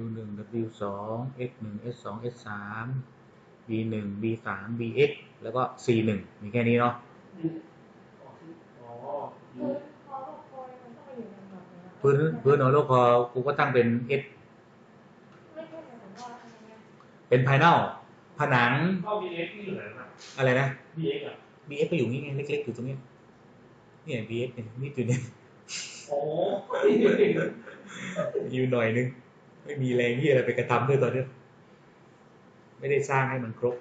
W หนึ่ง W สอง X หนึ่ง S สอง S สาม B หนึ่ง B สาม B X แล้วก็ C หนึ่งมีแค่นี้เนาะอ๋อคือพอคอยมันต้องมาอยู่ในแบบนี้พื้นพื้นของโลกคอกูก็ตั้งเป็น S ไม่ใช่หมายถึงว่าอะไรเงี้ยเป็นภายนอกผนัง ก็ BX ที่อยู่ไหนนะอะไรนะ BX อะ B X ก็อยู่นี่ไงเล็กๆอยู่ตรงเนี้ยเนี่ย B X เนี่ยนี่ตัวเนี้ยโอ้อยู่หน่อยนึง ไม่มีแรงที่อะไรไปกระทำด้วยตอนเนี้ยไม่ได้สร้างให้มันครบ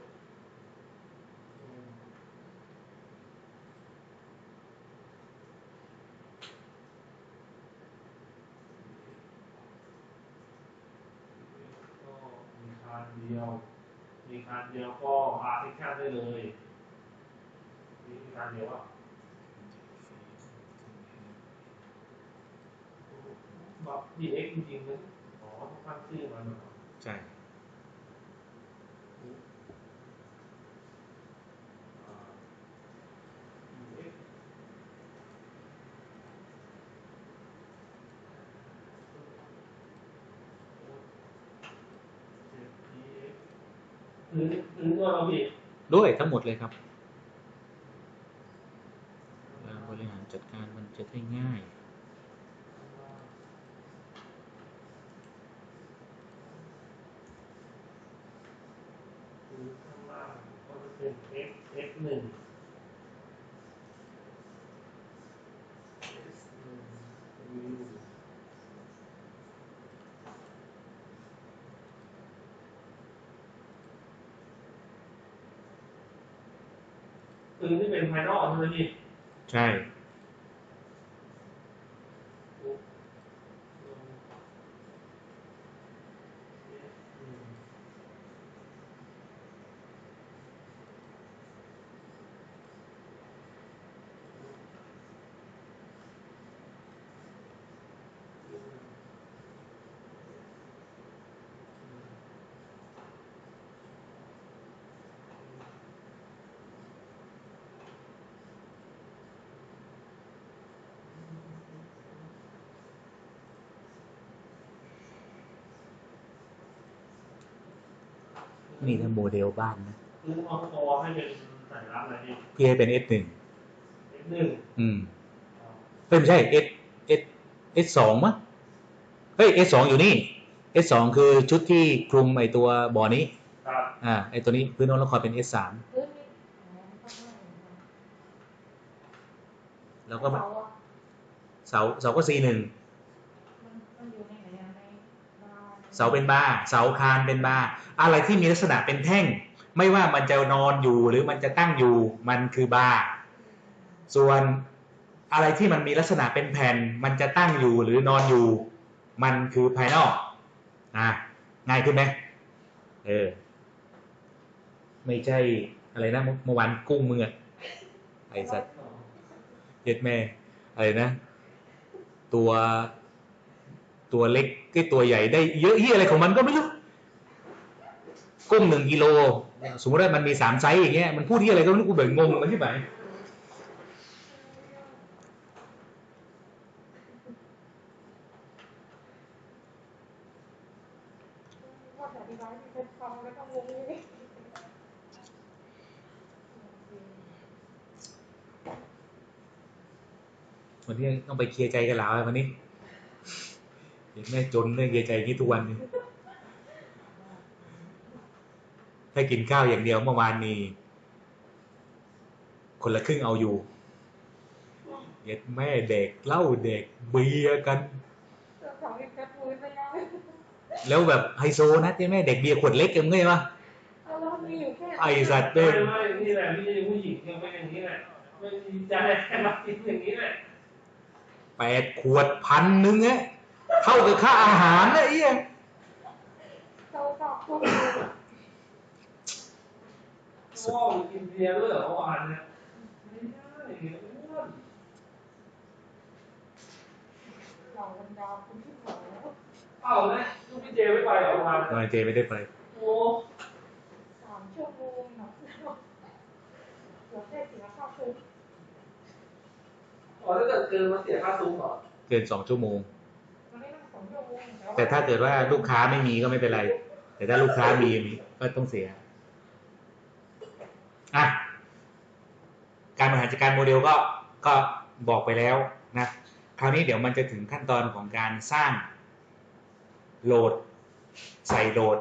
ก็มีคานเดียว มีคานเดียวก็อาร์ติแค่ได้เลยมีคานเดียวอะแบบ BX จริงๆมันอ๋อ ต้องตั้งชื่อมันเหรอใช่อ่า BX หรือหรือตัวเราผิดด้วยทั้งหมดเลยครับแล้วบริหารจัดการมันจะได้ง่าย หรือข้างล่างก็จะ เป็น x x หนึ่ง x หนึ่ง u คือนี่เป็นภายนอกใช่ไหมพี่ ใช่ นี่ถ้าโมเดลบ้านนะคือเอาคอให้เป็นสัญลักษณ์อะไรพี่พี่ให้เป็น S หนึ่ง x หนึ่งอืมเอ้ยไม่ใช่ S S S สองมั้งเฮ้ย S สองอยู่นี่ S สองคือชุดที่คลุมไอตัวบ่อนี้ครับอ่าไอตัวนี้พื้นโน้นละครเป็น S สามพื้นนี่อ๋อต้องให้แล้วก็เสาอะเสาเสาก็ C หนึ่ง มันมันอยู่ในไหนอะในบาร์ เสาเป็นบาร์เสาคานเป็นบาร์อะไรที่มีลักษณะเป็นแท่ง ไม่ว่ามันจะนอนอยู่หรือมันจะตั้งอยู่มันคือบาร์ส่วนอะไรที่มันมีลักษณะเป็นแผ่น มันจะตั้งอยู่หรือนอนอยู่ มันคือภายนอกอะง่ายขึ้นไหมเออไม่ใช่อะไรนะเมื่อวานกุ้งมึงอะไอสัตว์เย็ดแม่อะไรนะ ตัว ตัวเล็กก็ตัวใหญ่ได้เยอะเฮียอะไรของมันก็ไม่รู้กุ้งหนึ่งกิโลสมมติว่ามันมีสามไซส์อย่างเงี้ยมันพูดที่อะไรก็ไม่รู้กูเบิ่งงงมันที่ไหนว่าแต่อธิบายที่เป็นฟังแล้วก็งงอยู่นี่วันนี้ต้องไปเคลียร์ใจกันแล้ววันนี้ แม่จนเรื่เคลียใจอย่างนี้ทุกวันนี้ถ้ากินข้าวอย่างเดียวเมื่อวานนี้ คนละครึ่งเอาอยู่เย็ดแม่เด็กเหล้าเด็กเบียร์กันเจ้าของยังกระทุยไปยังแล้วแบบไฮโซนะเจ๊แม่เด็กเบียร์ขวดเล็กเอ็มเงยปะอาแล้วมีอยู่แค่ไอสัตว์ไม่เด้ไม่นี่แหละพี่ผู้หญิงยังไม่อย่างนี้แหละไม่ดีใจแค่มากินอย่างนี้แหละแปดขวดพันหนึ่งเอ้ เท่ากับค่าอาหารนะไอ้เหี้ยเขาบอกพวกพ่อกินเบียร์ด้วยเหรอเมื่อวานเนี่ยไม่ได้เดี๋ยวอ้วนเหล่าบรรดาคุณที่เขาเอ้าเลยลูกพี่เจไม่ไปเหรอเมื่อวานทำไมเจไม่ได้ไปโอ้สามชั่วโมงเนาะเหลือแค่สี่ห้าชั่วโมงอ๋อถ้าเกิดเกินมาเสียค่าซุ้มเหรอเกินสองชั่วโมง แต่ถ้าเกิดว่าลูกค้าไม่มีก็ไม่เป็นไร แต่ถ้าลูกค้ามีก็ต้องเสียอะการบริหารจัดการโมเดลก็ก็บอกไปแล้วนะคราวนี้เดี๋ยวมันจะถึงขั้นตอนของการสร้างโหลด ใส่โหลด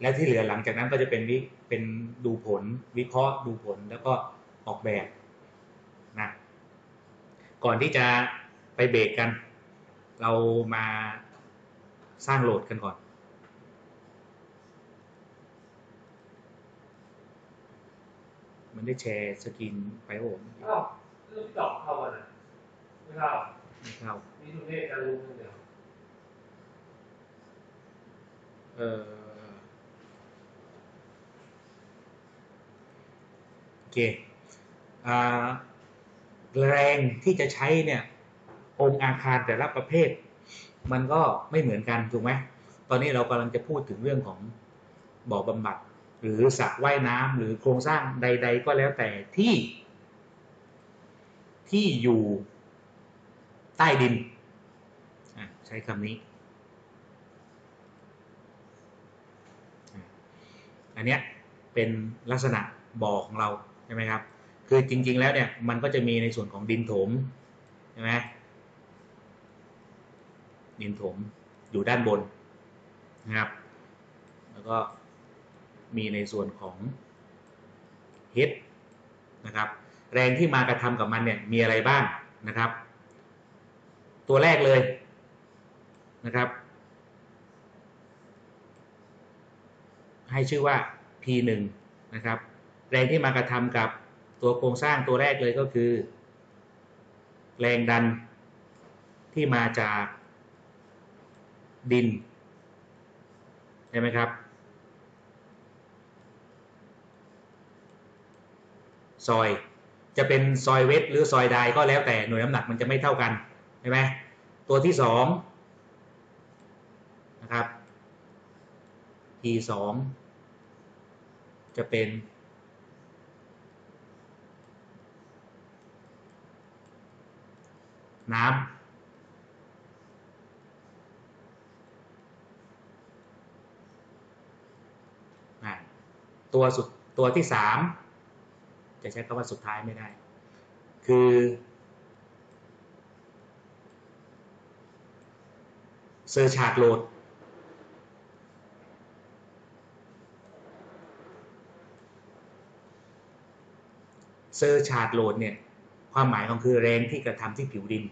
และที่เหลือหลังจากนั้นก็จะเป็นวิเป็นดูผล วิเคราะห์ดูผลแล้วก็ออกแบบนะก่อนที่จะไปเบรกกัน เรามาสร้างโหลดกันก่อน มันได้แชร์สกรีนไปโอ้อ้าวเรื่องที่ตอบเข้ามาน่ะไม่เข้าไม่เข้ามีทุนเทศการรู้คนเดียวเออโอเคอ่าแรงที่จะใช้เนี่ย องค์อาคารแต่ละประเภท มันก็ไม่เหมือนกันถูกไหมตอนนี้เรากำลังจะพูดถึงเรื่องของบ่อบำบัด หรือสระว่ายน้ำหรือโครงสร้างใด ๆ ก็แล้วแต่ที่ ที่อยู่ใต้ดินอะใช้คำนี้ อันเนี้ยเป็นลักษณะบ่อของเราใช่ไหมครับ คือจริง ๆ แล้วเนี่ยมันก็จะมีในส่วนของดินถมใช่ไหม ดินถมอยู่ด้านบนนะครับ แล้วก็มีในส่วนของเฮดนะครับ แรงที่มากระทำกับมันเนี่ยมีอะไรบ้างนะครับ ตัวแรกเลยนะครับ ให้ชื่อว่า P1 นะครับ แรงที่มากระทำกับตัวโครงสร้างตัวแรกเลยก็คือ แรงดันที่มาจาก ดินใช่ไหมครับ ซอยจะเป็นซอยเวทหรือซอยไดก็แล้วแต่หน่วยน้ำหนักมันจะไม่เท่ากันใช่ไหมตัวที่สองนะครับ P สองจะเป็น น้ำ ตัวสุดตัวที่สามจะใช้คำว่าสุดท้ายไม่ได้ คือ เซอร์ชาร์ดโหลดเซอร์ชาร์ดโหลดเนี่ยความหมายของคือแรงที่กระทำที่ผิวดิน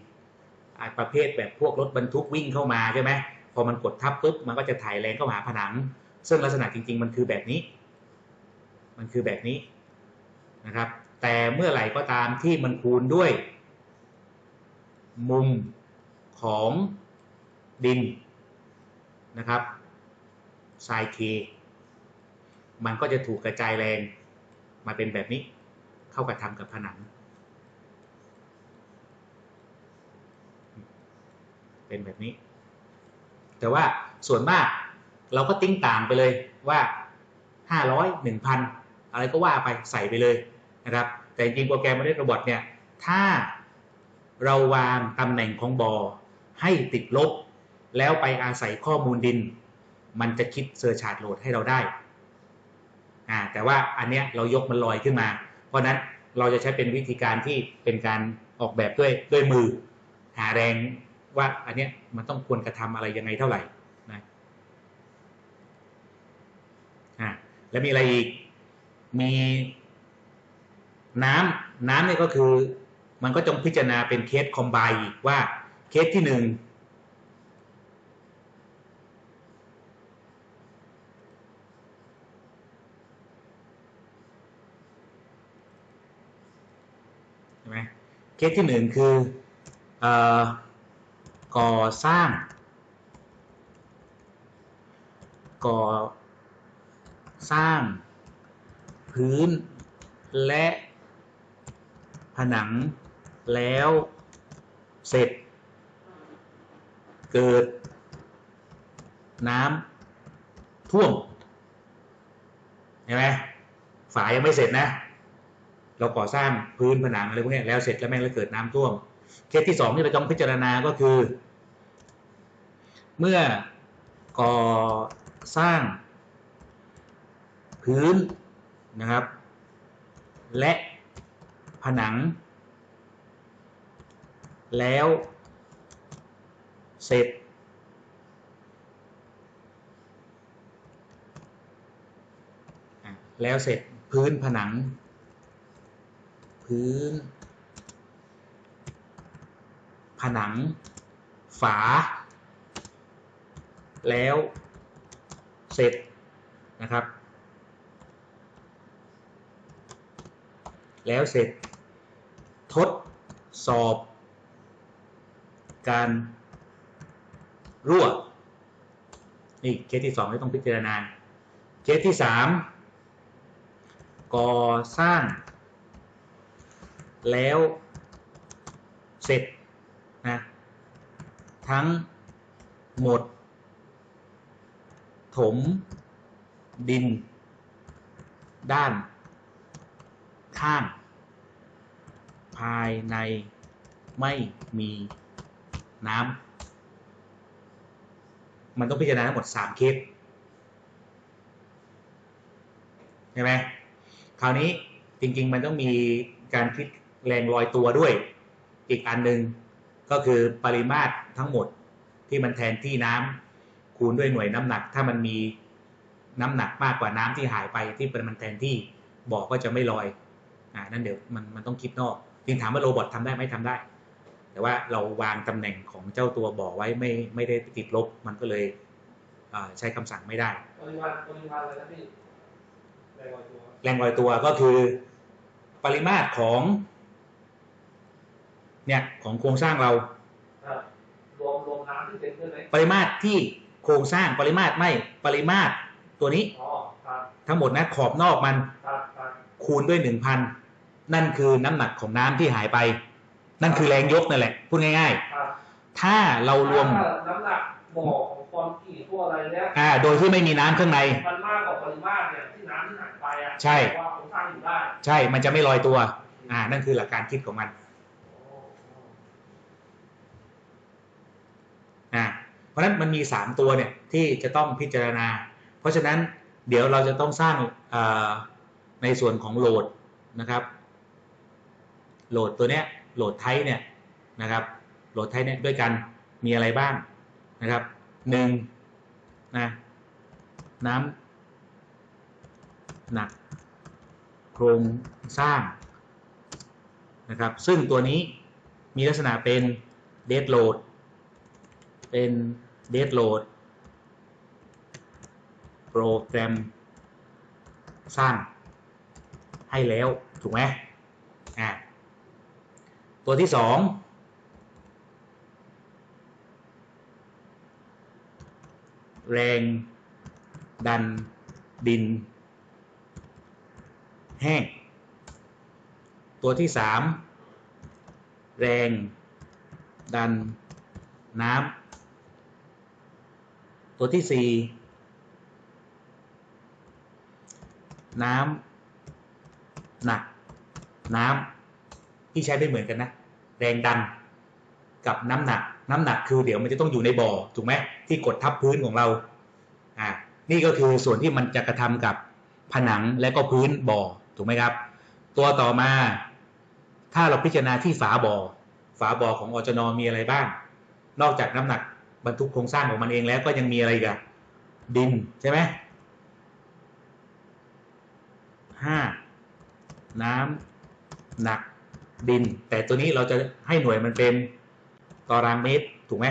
อาประเภทแบบพวกรถบรรทุกวิ่งเข้ามาใช่ไหมพอมันกดทับปุ๊บมันก็จะถ่ายแรงเข้าหาผนัง ซึ่งลักษณะจริง ๆ มันคือแบบนี้ มันคือแบบนี้นะครับ แต่เมื่อไหร่ก็ตามที่มันคูณด้วย มุมของดินนะครับไซเคมันก็จะถูกกระจายแรงมาเป็นแบบนี้ เข้ากระทำกับผนัง เป็นแบบนี้ แต่ว่าส่วนมากเราก็ติ้งต่างไปเลยว่า 500 1,000 อะไรก็ว่าไปใส่ไปเลยนะครับ แต่จริงโปรแกรม Manage Robot เนี่ยถ้าเราวางตำแหน่งของบอให้ติดลบ แล้วไปอาศัยข้อมูลดิน มันจะคิดเซอร์ชาร์ดโหลดให้เราได้อ่าแต่ว่าอันเนี้ยเรายกมันลอยขึ้นมา เพราะนั้นเราจะใช้เป็นวิธีการที่เป็นการออกแบบด้วยด้วยมือ หาแรงว่าอันเนี้ยมันต้องควรกระทำอะไรยังไงเท่าไหร่นะอ่าแล้วมีอะไรอีก มีน้ำน้ำเนี่ยก็คือ มันก็ต้องพิจารณาเป็นเคสคอมไบอีกว่าเคสที่หนึ่งใช่ไหมเคสที่หนึ่งคือเอ่อก่อสร้าง ก่อสร้าง พื้น และผนังแล้วเสร็จ เกิด น้ำท่วมเห็นไหมฝายังไม่เสร็จนะ เราก่อสร้างพื้นผนังอะไรพวกนี้แล้วเสร็จแล้วแม่งแล้วเกิดน้ำท่วมเคสที่สองที่เราต้องพิจารณาก็คือ เมื่อก่อสร้าง พื้น นะครับ และผนัง แล้วเสร็จ แล้วเสร็จพื้นผนัง พื้น ผนัง ฝา แล้วเสร็จนะครับ แล้วเสร็จทดสอบการรั่วนี่เคสที่สองที่ต้องพิจารณาเคสที่สามก่อสร้าง แล้วเสร็จนะทั้งหมด ถมดิน ด้าน ข้าง ภายในไม่มีน้ำมันต้องพิจารณาทั้งหมด3เคสใช่ไหมคราวนี้จริง ๆ มันต้องมีการคิดแรงลอยตัวด้วย อีกอันหนึ่งก็คือปริมาตรทั้งหมดที่มันแทนที่น้ำคูณด้วยหน่วยน้ำหนัก ถ้ามันมีน้ำหนักมากกว่าน้ำที่หายไปที่มันแทนที่บ่อก็จะไม่ลอย อ่านั่นเดี๋ยวมันมันต้องคิดนอกจริงถามว่าโรบอททำได้ไหมทำได้ แต่ว่าเราวางตำแหน่งของเจ้าตัวบ่อไว้ไม่ไม่ได้ติดลบ มันก็เลยอ่าใช้คำสั่งไม่ได้ปริมาณปริมาณอะไรนะพี่แรงลอยตัวแรงลอยตัวก็คือปริมาตรของ เนี่ยของโครงสร้างเราอะรวมรวมน้ำที่เต็มด้วยไหมปริมาตรที่โครงสร้างปริมาตรไม่ปริมาตรตัวนี้อ๋อครับทั้งหมดนะขอบนอกมันครับครับคูณด้วยหนึ่งพัน นั่นคือน้ำหนักของน้ำที่หายไป นั่นคือแรงยกนั่นแหละพูดง่ายครับๆถ้าเรารวมถ้าน้ำหนักบ่อของความกี่ทั่วอะไรเนี้ยอ่า โดยที่ไม่มีน้ำข้างในมันมากกว่าปริมาตรเนี่ยที่น้ำที่หายไปอะใช่แปลว่าผมสร้างอยู่ได้ใช่มันจะไม่ลอยตัว อ่า นั่นคือหลักการคิดของมันโอ้อ่าเพราะฉะนั้นมันมีสามตัวเนี่ยที่จะต้องพิจารณา เพราะฉะนั้นเดี๋ยวเราจะต้องสร้างอ่าในส่วนของโหลดนะครับ โหลดตัวเนี้ยโหลดไทป์เนี่ยนะครับโหลดไทป์เนี่ยด้วยกันมีอะไรบ้างนะครับหนึ่งนะน้ำหนักโครงสร้างนะครับซึ่งตัวนี้มีลักษณะเป็นเดดโหลดเป็นเดดโหลดโปรแกรมสร้างให้แล้ว ถูกไหมอ่า ตัวที่สองแรงดันดิน แห้ง ตัวที่สามแรงดันน้ำตัวที่สี่น้ำหนัก น้ำ ที่ใช้ไม่เหมือนกันนะ แรงดันกับน้ำหนัก น้ำหนักคือเดี๋ยวมันจะต้องอยู่ในบ่อถูกไหมที่กดทับพื้นของเราอ่านี่ก็คือส่วนที่มันจะกระทำกับผนังและก็พื้นบ่อถูกไหมครับ ตัวต่อมา ถ้าเราพิจารณาที่ฝาบ่อฝาบ่อของอจนมีอะไรบ้าง นอกจากน้ำหนักบรรทุกโครงสร้างของมันเองแล้วก็ยังมีอะไรอีกับดินใช่ไหมห้าน้ำหนัก ดิน แต่ตัวนี้เราจะให้หน่วยมันเป็นตารางเมตรถูกไหม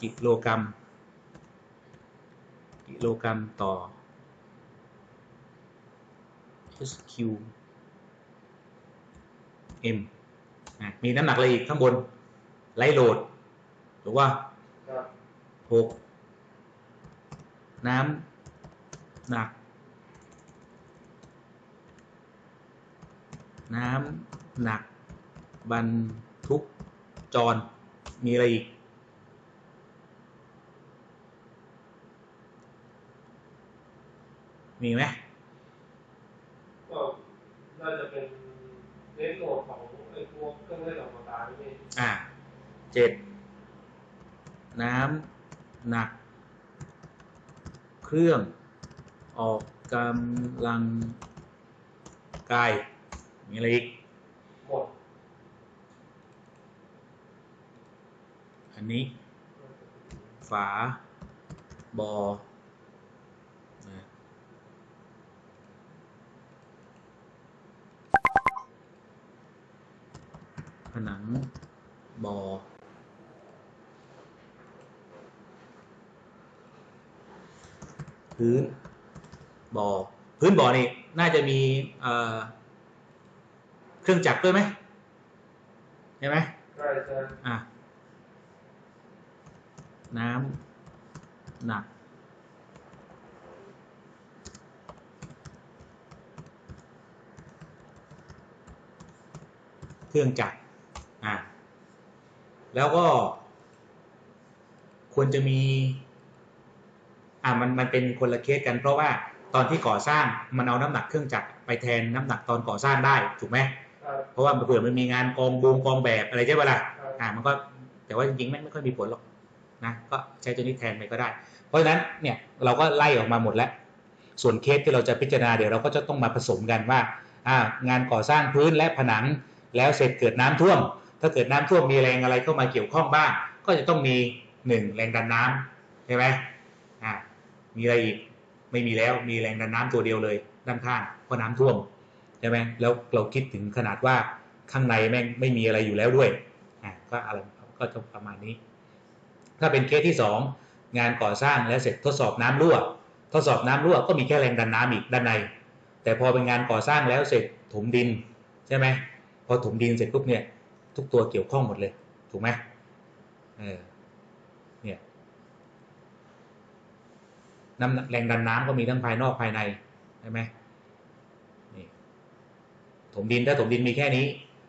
กิโลกรัม กิโลกรัมต่อ SQ M อะมีน้ำหนักอะไรอีกข้างบน ไลท์โหลดหรือว่าครับหกน้ำหนัก น้ำหนักบรรทุกจร มีอะไรอีก มีไหมก็น่าจะเป็นเรทโหลดของไอ้พวกเครื่องเล่นออกกำลังกายนี่อ่าเจ็ดน้หนัก เครื่องออกกำลังกาย มีอะไรอีก หมด อันนี้ ฝา บอนะผนัง บอพื้นบอพื้นบอนี่น่าจะมีเอ่อ เครื่องจักรด้วยไหมใช่ไหมใช่ใช่อะน้ำหนัก เครื่องจักรอะแล้วก็ ควรจะมีอ่ามันมันเป็นคนละเคสกันเพราะว่าตอนที่ก่อสร้างมันเอาน้ำหนักเครื่องจักรไปแทนน้ำหนักตอนก่อสร้างได้ถูกไหมใช่ เพราะว่าเผื่อมันมีงานกองบูงกองแบบอะไรใช่ปะล่ะใช่อ่ามันก็แต่ว่าจริงๆไม่ไม่ค่อยมีผลหรอกนะก็ใช้ตัวนี้แทนไปก็ได้ เพราะฉะนั้นเนี่ยเราก็ไล่ออกมาหมดแล้ว ส่วนเคสที่เราจะพิจารณาเดี๋ยวเราก็จะต้องมาผสมกันว่าอ่างานก่อสร้างพื้นและผนังแล้วเสร็จเกิดน้ำท่วม ถ้าเกิดน้ำท่วมมีแรงอะไรเข้ามาเกี่ยวข้องบ้าง ก็จะต้องมีหนึ่งแรงดันน้ำใช่ไหมอ่ามีอะไรอีกไม่มีแล้วมีแรงดันน้ำตัวเดียวเลยด้านข้างเพราะน้ำท่วม ใช่ไหมแล้วเราคิดถึงขนาดว่าข้างในแม่งไม่มีอะไรอยู่แล้วด้วยอ่าก็อะไรก็จะประมาณนี้ ถ้าเป็นเคสที่สองงานก่อสร้างแล้วเสร็จทดสอบน้ำรั่ว ทดสอบน้ำรั่วก็มีแค่แรงดันน้ำอีกด้านใน แต่พอเป็นงานก่อสร้างแล้วเสร็จถมดินใช่ไหมพอถมดินเสร็จปุ๊บเนี่ยทุกตัวเกี่ยวข้องหมดเลยถูกไหมเออเนี่ยน้ำแรงดันน้ำก็มีทั้งภายนอกภายในใช่ไหม ถมดินถ้าถมดินมีแค่นี้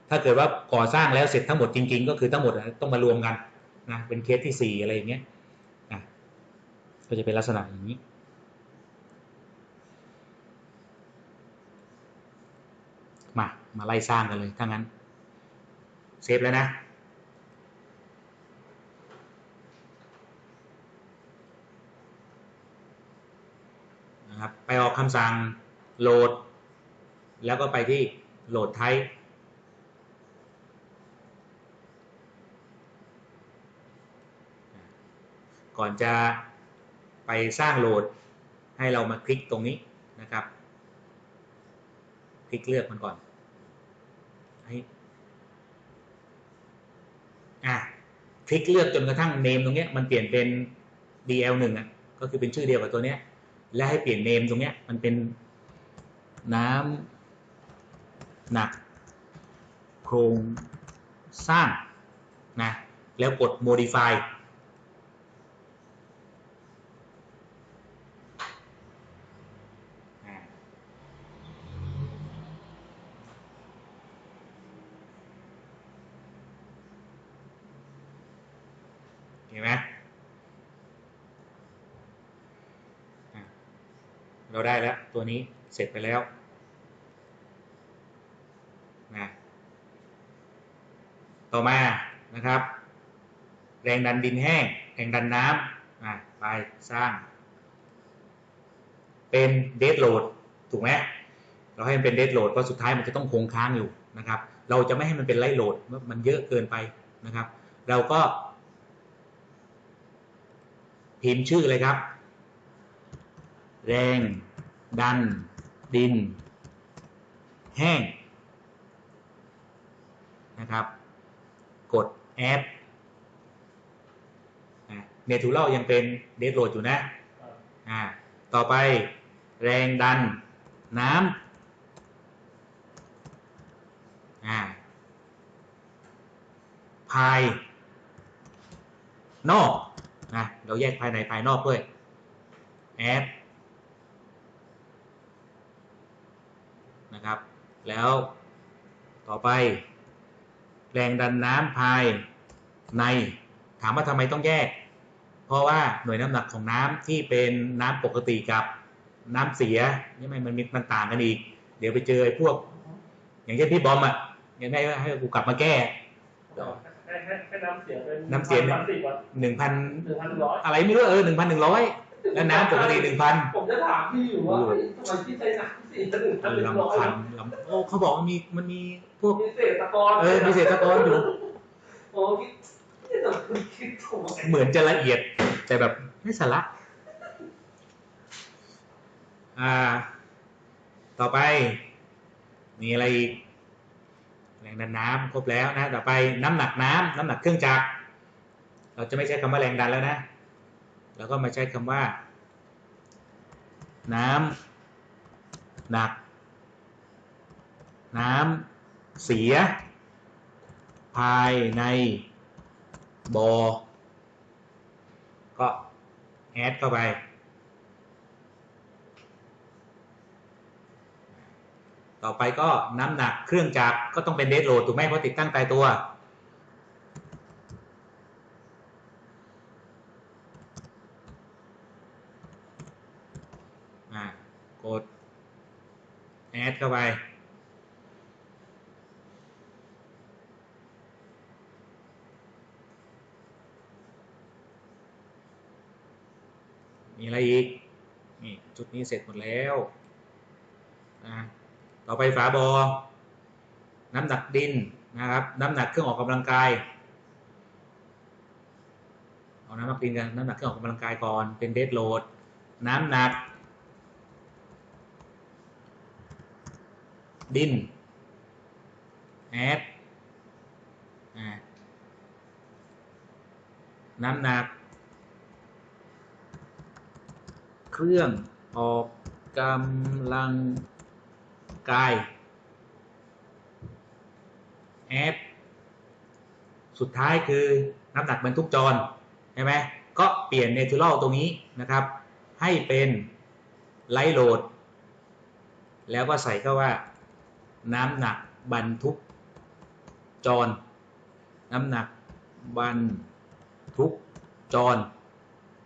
ถ้าเกิดว่าก่อสร้างแล้วเสร็จทั้งหมดจริง ๆ ก็คือทั้งหมดต้องมารวมกันนะเป็นเคสที่สี่อะไรอย่างเงี้ยอะก็จะเป็นลักษณะอย่างนี้ มามาไล่สร้างกันเลยถ้างั้นเซฟแล้วนะนะครับไปออกคำสั่งโหลด แล้วก็ไปที่ โหลดไทป์ก่อนจะไปสร้างโหลดให้เรามาคลิกตรงนี้นะครับ คลิกเลือกมันก่อนให้อะคลิกเลือกจนกระทั่งเนมตรงเนี้ยมันเปลี่ยนเป็น DL1 อะก็คือเป็นชื่อเดียวกับตัวเนี้ย และให้เปลี่ยนเนมตรงเนี้ยมันเป็นน้ำ หนัก โครงสร้างนะแล้วกด modify เห็นไหมเราได้แล้ว ตัวนี้เสร็จไปแล้วนะ ต่อมานะครับ แรงดันดินแห้ง แรงดันน้ำไปสร้าง เป็นเด d โหลดถูกไหมเราให้มันเป็นเด d โหลดเพราะสุดท้ายมันจะต้องคงค้างอยู่นะครับ เราจะไม่ให้มันเป็นไลท์โหลดมันเยอะเกินไปนะครับ เราก็ พิมพ์ชื่อเลยครับ แรงดันดิน แห้งนะครับ กดแอดเนทูเล่ายังเป็นเด d โหลดอยู่นะอ่าต่อไปแรงดันน้ำอ่าภายนอกนะเราแยกภายในภายนอกด้วย add นะครับ แล้วต่อไป แรงดันน้ำภายใน ถามว่าทำไมต้องแยก เพราะว่าหน่วยน้ำหนักของน้ำที่เป็นน้ำปกติกับน้ำเสียนี่มันมันมีมันต่างกันอีก เดี๋ยวไปเจอไอ้พวก อย่างเช่นพี่บอมอะยังไงให้กูกลับมาแก้ให้ค่แค่แค่น้ำเสียเป็นน้ำเสียสามสิบวันหนึ่งพันหนึ่งพันร้อยอะไรไม่รู้เออหนึ่งพันหนึ่งร้อย แล้วน้ำปกติหนึ่งพันผมจะถามพี่อยู่ว่าเฮ้ยทำไมพี่ใช้น้ำเสียหนึ่งพันหนึ่งร้อยลำพันลำโอ้เขาบอกว่ามีมันมีพวกมีเศษตะกอนเออมีเศษตะกอนอยู่โอ้คิดนี่แต่คุณคิดถูกเหมือนจะละเอียด แต่แบบไม่สาระอ่า ต่อไป มีอะไรอีกแรงดันน้ำครบแล้วนะ ต่อไปน้ำหนักน้ำน้ำหนักเครื่องจักรเราจะไม่ใช้คำว่าแรงดันแล้วนะ เราก็มาใช้คำว่า น้ำหนัก น้ำเสีย ภายในบอก็แอดเข้าไป ต่อไปก็น้ำหนักเครื่องจักรก็ต้องเป็นเดดโหลดถูกไหมเพราะติดตั้งตายตัว อ่ากด แอดเข้าไป มีอะไรอีก นี่จุดนี้เสร็จหมดแล้วนะต่อไปฝาบอ น้ำหนักดินนะครับ น้ำหนักเครื่องออกกำลังกาย เอาน้ำหนักดินกัน น้ำหนักเครื่องออกกำลังกายก่อน เป็นเดดโหลด น้ำหนัก ดินแอดน้ำหนัก เครื่องออกกำลังกายแอดสุดท้ายคือน้ำหนักบรรทุกจรใช่ไหมก็เปลี่ยนเน t ู r ลตรงนี้นะครับ ให้เป็นไลท์โหลด แล้วก็ใส่เข้าว่า น้ำหนักบรรทุกจร น้ำหนักบรรทุกจร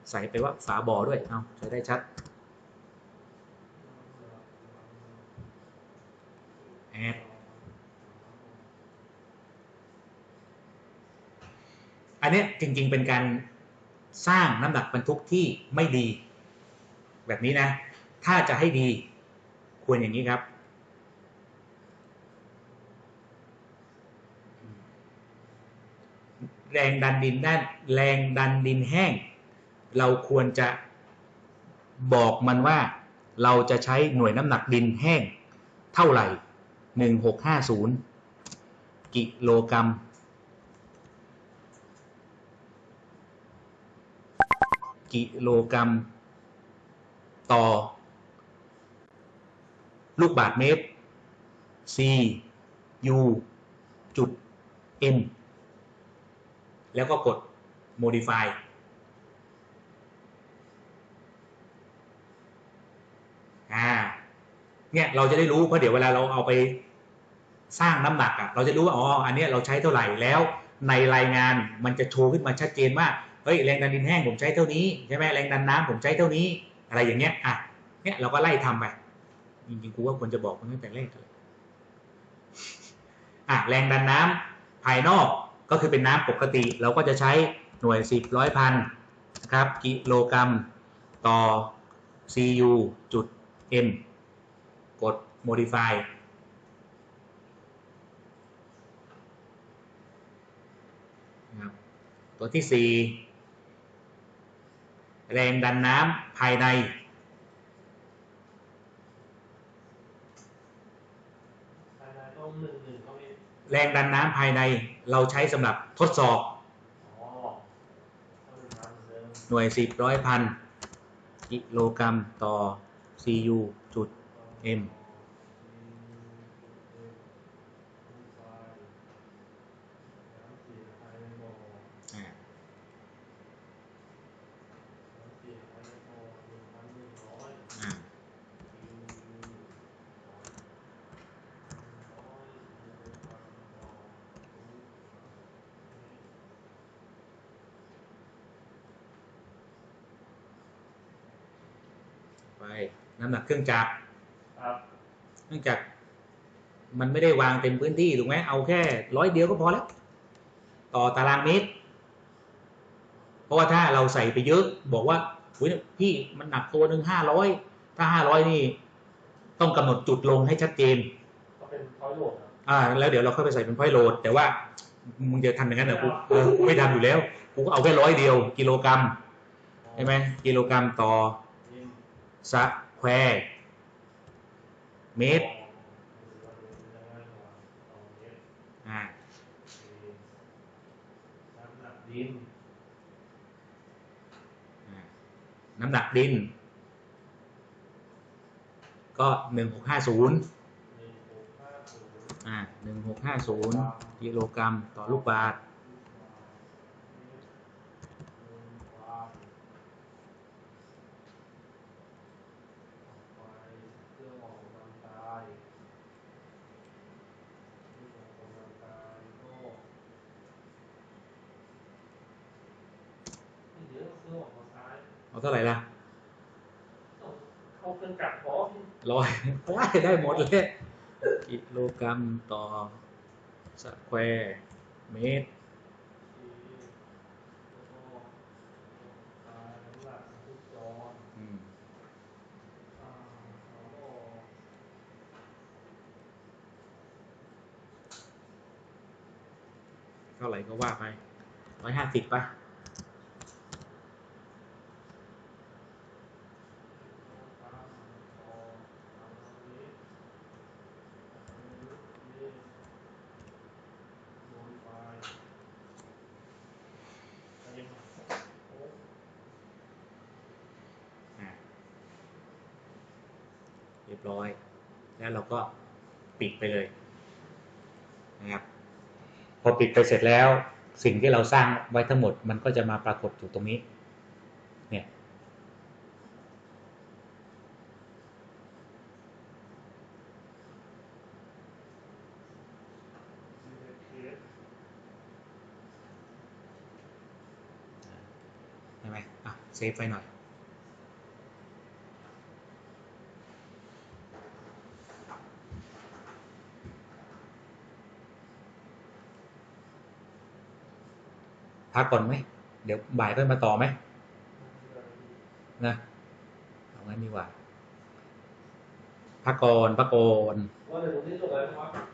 ใส่ไปว่าฝาบ่อด้วย เอาจะได้ชัดแอดอันนี้จริงๆเป็นการสร้างน้ำหนักบรรทุกที่ไม่ดี แบบนี้นะ ถ้าจะให้ดีควรอย่างนี้ครับ แรงดันดินด้านแรงดันดินแห้ง เราควรจะบอกมันว่าเราจะใช้หน่วยน้ำหนักดินแห้งเท่าไหร่หนึ่งหกห้าศูนย์กิโลกรัม กิโลกรัม ต่อ ลูกบาทเมตร C U จุด M แล้วก็กด modify อ่า เนี่ยเราจะได้รู้เพราะเดี๋ยวเวลาเราเอาไปสร้างน้ำหนักอะ่ะ เราจะรู้ว่าอ๋ออันนี้เราใช้เท่าไหร่แล้วในรายงานมันจะโชว์ขึ้นมาชัดเจนว่าเฮ้ยแรงดันดินแห้งผมใช้เท่านี้ใช่ไหมแรงดันน้ำผมใช้เท่านี้ อะไรอย่างเงี้ยอะเนี่ยเราก็ไล่ทำไปจริงๆกูว่าควรจะบอกมันตั้งแต่แรกเลยอะแรงดันน้ำภายนอก ก็คือเป็นน้ำปกติ เราก็จะใช้หน่วยสิบร้อยพันนะครับกิโลกรัมต่อ cu จุด m กด modify นะครับตัวที่ 4 แรงดันน้ำภายใน ภายในต้องหนึ่งหนึ่งเขามี แรงดันน้ำภายในเราใช้สำหรับทดสอบหมือนเดิมหน่วยสิบร้อยพันกิโลกรัมต่อ cu จุด m อ่า อ่า ไป น้ำหนักเค รื่องจักรครับเนื่องจากมันไม่ได้วางเต็มพื้นที่ถูกไหมเอาแค่ร้อยเดียวก็พอแล้ว ต่อตารางเมตร เพราะว่าถ้าเราใส่ไปเยอะ บอกว่าอุ๊ยพี่มันหนักตัวหนึ่งห้าร้อยถ้าห้าร้อยนี่ ต้องกำหนดจุดลงให้ชัดเจนก็เป็นพอยโหลดอะอ่า แล้วเดี๋ยวเราค่อยไปใส่เป็นพอยต์โหลด แต่ว่ามึงจะทำอย่างนั้นเหรอกูเออกูไม่ทำอยู่แล้วกูก็เอาแค่ร้อยเดียว กิโลกรัมใช่ไหมกิโลกรัมต่อดินสะแควร์เมตรอ่าน้ำหนักดินอ่าน้ำหนักดิน ก็หนึ่งหกห้าศูนย์หนึ่งหกห้าศูนย์อ่าหนึ่งหกห้าศูนย์กิโลกรัมต่อลูกบาศก์ เครื่องออกกำลังกายเครื่องออกกำลังกายก็ไม่เยอะเครื่องออกกำลังกาย เอาเท่าไหร่ล่ะเข้าเครื่องจักรพร้อมร้อยได้ได้หมดเลยกิโลกรัมต่อสะแควร์เมตรอืมเท่าไหร่ก็ว่าไปร้อยห้าสิบป่ะ เรียบร้อย แล้วเราก็ปิดไปเลยนะครับพอปิดไปเสร็จแล้วสิ่งที่เราสร้างไว้ทั้งหมดมันก็จะมาปรากฏอยู่ตรงนี้เนี่ยใช่ไหมอะเซฟไว้หน่อย พักก่อนไหม เดี๋ยวบ่ายค่อยมาต่อไหมนะเอางั้นดีกว่าพักก่อนพักก่อนว่าเดี๋ยวผมจะจบแล้วครับ